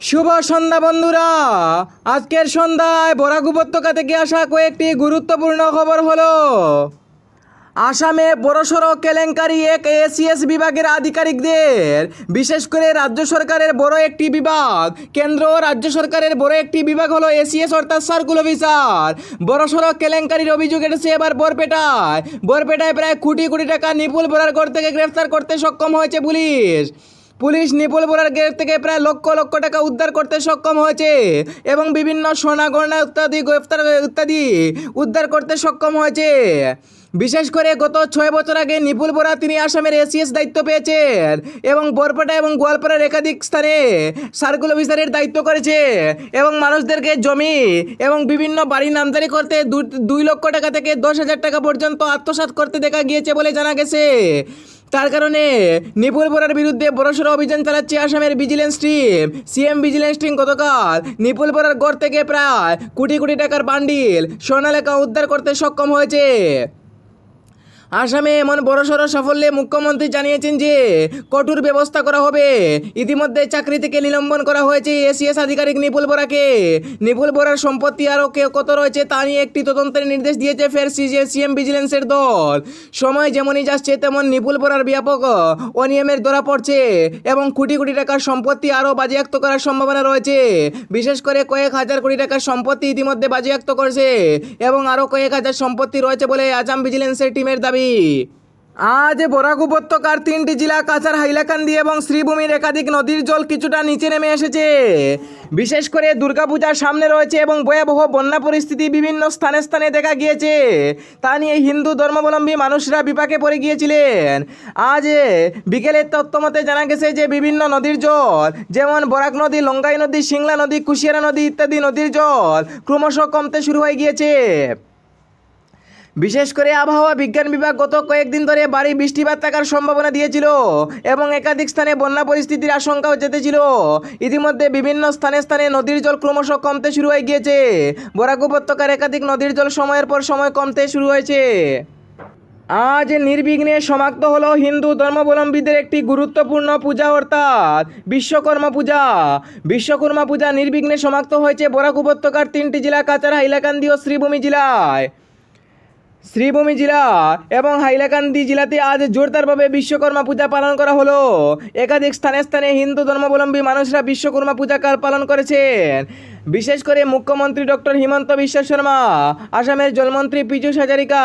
শুভ সন্ধ্যা, বন্ধুরা। আজকের সন্ধ্যায় বরাক উপত্যকা থেকে আসা কয়েকটি গুরুত্বপূর্ণ খবর হলো, আসামে বড়সড় কেলেঙ্কারি এক এসিএস বিভাগের আধিকারিকদের, বিশেষ করে রাজ্য সরকারের বড় একটি বিভাগ। কেন্দ্র ও রাজ্য সরকারের বড় একটি বিভাগ হলো এসিএস অর্থাৎ সার্কুল অফিসার। বড়সড় কেলেঙ্কারির অভিযোগ এসেছে এবার বরপেটায়। বরপেটায় প্রায় কোটি কোটি টাকা নিপুল বোরার ঘর থেকে গ্রেফতার করতে সক্ষম হয়েছে পুলিশ। পুলিশ নিপুল বোরার গেট থেকে প্রায় লক্ষ লক্ষ টাকা উদ্ধার করতে সক্ষম হয়েছে এবং বিভিন্ন সোনা, গয়না ইত্যাদি, গ্রেফতার, ইত্যাদি উদ্ধার করতে সক্ষম হয়েছে। বিশেষ করে গত ছয় বছর আগে নিপুল বোরা তিনি আসামের এসিএস দায়িত্ব পেয়েছেন এবং বরপেটা এবং গোয়ালপাড়ার একাধিক স্থানে সার্কুল অফিসারের দায়িত্ব করেছে এবং মানুষদেরকে জমি এবং বিভিন্ন বাড়ি নামদারি করতে দুই লক্ষ টাকা থেকে দশ হাজার টাকা পর্যন্ত আত্মসাৎ করতে দেখা গিয়েছে বলে জানা গেছে। তার কারণে নিপুল বোরার বিরুদ্ধে বড়সড় অভিযান চালাচ্ছে আসামের vigilance team CM vigilance team গতকাল নিপুল বোরার গড় থেকে প্রায় কোটি কোটি টাকার বান্ডিল সোনালেখা উদ্ধার করতে সক্ষম হয়েছে। আসামে এমন বড়সড় সাফল্যে মুখ্যমন্ত্রী জানিয়েছেন যে, কঠোর ব্যবস্থা করা হবে। ইতিমধ্যে চাকরি থেকে নিলম্বন করা হয়েছে এসিএস আধিকারিক নিপুল বোরাকে। নিপুল বোরার সম্পত্তি আরও কত রয়েছে তা নিয়ে একটি তদন্তের নির্দেশ দিয়েছে ফের সিএম ভিজিলেন্সের দল। সময় যেমনই যাচ্ছে, তেমন নিপুল বোরার ব্যাপক অনিয়মের ধরা পড়ছে এবং কোটি কোটি টাকার সম্পত্তি আরও বাজেয়াপ্ত করার সম্ভাবনা রয়েছে। বিশেষ করে কয়েক হাজার কোটি টাকার সম্পত্তি ইতিমধ্যে বাজেয়াপ্ত করেছে এবং আরও কয়েক হাজার সম্পত্তি রয়েছে বলে আজাম ভিজিলেন্সের টিমের দাবি। আজ বরাক উপত্যকার তিনটি জেলা কাছার হাইলাকান্দি এবং শ্রীভূমির একাধিক নদীর জল কিছুটা নিচে নেমে এসেছে। বিশেষ করে দুর্গাপূজার সামনে রয়েছে এবং ভয়াবহ বন্যা পরিস্থিতি বিভিন্ন স্থানে স্থানে দেখা গিয়েছে। তা নিয়ে হিন্দু ধর্মাবলম্বী মানুষরা বিপাকে পড়ে গিয়েছিলেন। আজ বিকেলের তথ্য মতে জানা গেছে যে বিভিন্ন নদীর জল, যেমন বরাক নদী লঙ্গাই নদী, সিংলা নদী, কুশিয়ারা নদী ইত্যাদি নদীর জল ক্রমশ কমতে শুরু হয়ে গিয়েছে। বিশেষ করে আবহাওয়া বিজ্ঞান বিভাগ গত কয়েকদিন ধরে ভারী বৃষ্টিপাত থাকার সম্ভাবনা দিয়েছিল এবং একাধিক স্থানে বন্যা পরিস্থিতির আশঙ্কাও যেতেছিল ইতিমধ্যে বিভিন্ন স্থানে স্থানে নদীর জল ক্রমশ কমতে শুরু হয়ে গিয়েছে। বরাক উপত্যকার একাধিক নদীর জল সময়ের পর সময় কমতে শুরু হয়েছে। আজ নির্বিঘ্নে সমাপ্ত হল হিন্দু ধর্মাবলম্বীদের একটি গুরুত্বপূর্ণ পূজা, অর্থাৎ বিশ্বকর্মা পূজা। বিশ্বকর্মা পূজা নির্বিঘ্নে সমাপ্ত হয়েছে বরাক উপত্যকার তিনটি জেলা কাচারা হাইলাকান্দি ও শ্রীভূমি জেলায়। শ্রীভূমি জেলা এবং হাইলাকান্দি জেলাতে আজ জোরদারভাবে বিশ্বকর্মা পূজা পালন করা হলো। একাধিক স্থানে স্থানে হিন্দু ধর্মাবলম্বী মানুষরা বিশ্বকর্মা পূজা কাল পালন করেছেন। বিশেষ করে মুখ্যমন্ত্রী ডক্টর হিমন্ত বিশ্ব শর্মা, আসামের জলমন্ত্রী পীযুষ হাজারিকা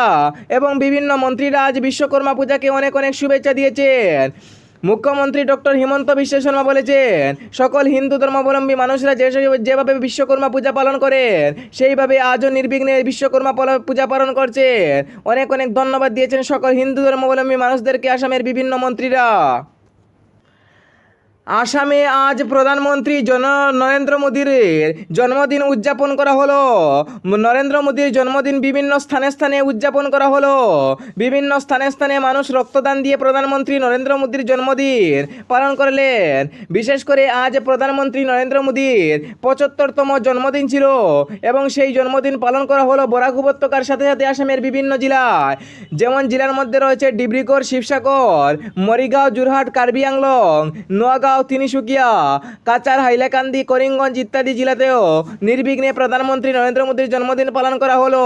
এবং বিভিন্ন মন্ত্রীরা আজ বিশ্বকর্মা পূজাকে অনেক অনেক শুভেচ্ছা দিয়েছেন। মুখ্যমন্ত্রী ডক্টর হিমন্ত বিশ্ব শর্মা বলেছেন, সকল হিন্দু ধর্মাবলম্বী মানুষরা যেভাবে বিশ্বকর্মা পূজা পালন করেন, সেইভাবে আজও নির্বিঘ্নে বিশ্বকর্মা পূজা পালন করছেন। অনেক অনেক ধন্যবাদ দিয়েছেন সকল হিন্দু ধর্মাবলম্বী মানুষদেরকে, আসামের বিভিন্ন মন্ত্রীরা। আসামে আজ প্রধানমন্ত্রী জন নরেন্দ্র মোদীর জন্মদিন উদযাপন করা হলো। নরেন্দ্র মোদীর জন্মদিন বিভিন্ন স্থানে স্থানে উদযাপন করা হলো। বিভিন্ন স্থানে স্থানে মানুষ রক্তদান দিয়ে প্রধানমন্ত্রী নরেন্দ্র মোদীর জন্মদিন পালন করলেন। বিশেষ করে আজ প্রধানমন্ত্রী নরেন্দ্র মোদীর পঁচাত্তরতম জন্মদিন ছিল এবং সেই জন্মদিন পালন করা হলো বরাক উপত্যকার সাথে সাথে আসামের বিভিন্ন জেলায়। যেমন জেলার মধ্যে রয়েছে ডিব্রুগড়, শিবসাগর, মরিগাঁও যোরহাট কার্বি আংলং, নোয়াগাঁও তিনিসুকিয়া কাচার হাইলাকান্দি, করিমগঞ্জ ইত্যাদি জেলাতেও নির্বিঘ্নে প্রধানমন্ত্রী নরেন্দ্র মোদীর জন্মদিন পালন করা হলো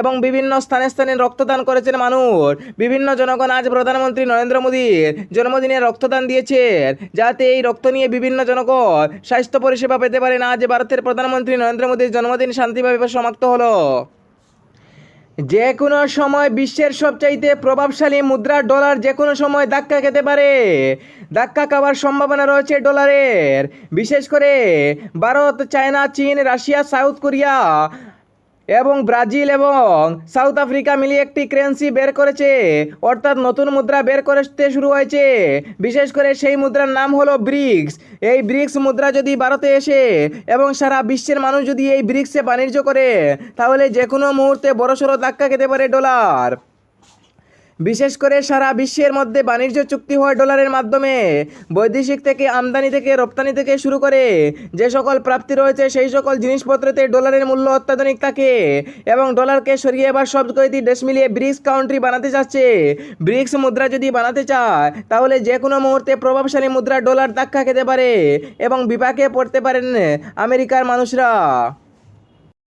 এবং বিভিন্ন স্থানে স্থানে রক্তদান করেছেন মানুষ। বিভিন্ন জনগণ আজ প্রধানমন্ত্রী নরেন্দ্র মোদীর জন্মদিনে রক্তদান দিয়েছেন যাতে এই রক্ত নিয়ে বিভিন্ন জনগণ স্বাস্থ্য পরিষেবা পেতে পারেন আজ ভারতের প্রধানমন্ত্রী নরেন্দ্র মোদীর জন্মদিন শান্তিভাবে সমাপ্ত হলো। যে কোনো সময় বিশ্বের সবচাইতে প্রভাবশালী মুদ্রা ডলার যে কোনো সময় ধাক্কা খেতে পারে। ধাক্কা খাওয়ার সম্ভাবনা রয়েছে ডলারের। বিশেষ করে ভারত, চায়না, চীন, রাশিয়া, সাউথ কোরিয়া এবং ব্রাজিল এবং সাউথ আফ্রিকা মিলিয়ে একটি কারেন্সি বের করেছে। অর্থাৎ নতুন মুদ্রা বের করতে শুরু হয়েছে। বিশেষ করে সেই মুদ্রার নাম হলো ব্রিক্স এই ব্রিক্স মুদ্রা যদি ভারতে এসে এবং সারা বিশ্বের মানুষ যদি এই ব্রিক্সে বাণিজ্য করে, তাহলে যে কোনো মুহূর্তে বড়সড় ধাক্কা খেতে পারে ডলার। বিশেষ করে সারা বিশ্বের মধ্যে বাণিজ্য চুক্তি হয় ডলারের মাধ্যমে বৈদেশিক থেকে আমদানি থেকে রপ্তানি থেকে শুরু করে যে সকল প্রাপ্তি রয়েছে, সেই সকল জিনিসপত্রতে ডলারের মূল্য অত্যাধুনিক থাকে এবং ডলারকে সরিয়ে এবার সব কয়েকটি দেশ মিলিয়ে ব্রিক্স কাউন্ট্রি বানাতে চাচ্ছে ব্রিক্স মুদ্রা যদি বানাতে চায়, তাহলে যে কোনো মুহূর্তে প্রভাবশালী মুদ্রা ডলার ধাক্কা খেতে পারে এবং বিপাকে পড়তে পারেন আমেরিকার মানুষরা।